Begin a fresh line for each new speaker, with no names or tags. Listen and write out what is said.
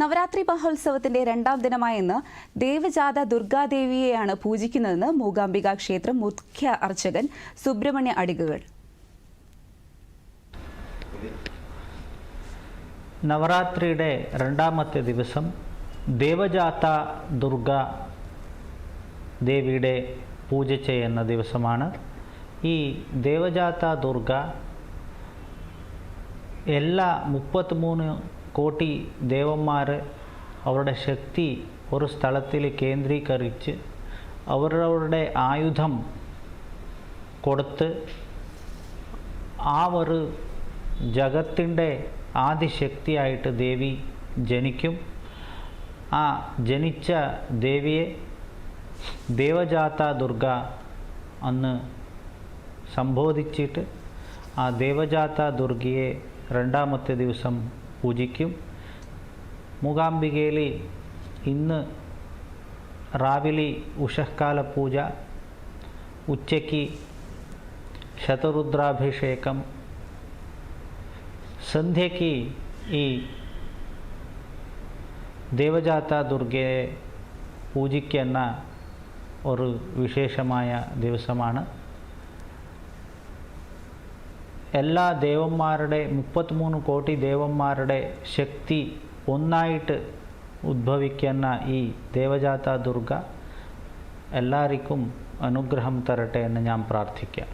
നവരാത്രി മഹോത്സവത്തിന്റെ രണ്ടാം ദിനമായ ഇന്ന് ദേവജാത ദുർഗാദേവിയെയാണ് പൂജിക്കുന്നതെന്ന് മൂകാംബിക ക്ഷേത്രം മുഖ്യ അർച്ചകൻ സുബ്രഹ്മണ്യ അടികകൾ.
നവരാത്രിയുടെ രണ്ടാമത്തെ ദിവസം ദേവജാത ദുർഗ ദേവിയുടെ പൂജ ചെയ്യുന്ന ദിവസമാണ്. ഈ ദേവജാത ദുർഗ എല്ലാ മുപ്പത്തിമൂന്ന് കോടി ദേവന്മാർ അവരുടെ ശക്തി ഒരു സ്ഥലത്തിൽ കേന്ദ്രീകരിച്ച് അവരവരുടെ ആയുധം കൊടുത്ത് ആ ഒരു ജഗത്തിന്റെ ആദിശക്തിയായിട്ട് ദേവി ജനിക്കും. ആ ജനിച്ച ദേവിയെ ദേവജാത ദുർഗ അന്ന് സംബോധിച്ചിട്ട് ആ ദേവജാത ദുർഗയെ രണ്ടാമത്തെ ദിവസം പൂജിക്കും. മൂകാംബികയിൽ ഇന്ന് രാവിലെ ഉഷക്കാല പൂജ ഉച്ചയ്ക്ക് ശതരുദ്രാഭിഷേകം സന്ധ്യയ്ക്ക് ഈ ദേവജാത ദുർഗയെ പൂജിക്കുന്ന ഒരു വിശേഷമായ ദിവസമാണ്. എല്ലാ ദേവന്മാരുടെ മുപ്പത്തിമൂന്ന് കോടി ദേവന്മാരുടെ ശക്തി ഒന്നായിട്ട് ഉദ്ഭവിക്കുന്ന ഈ ദേവജാത ദുർഗ എല്ലാവർക്കും അനുഗ്രഹം തരട്ടെ എന്ന് ഞാൻ പ്രാർത്ഥിക്കാം.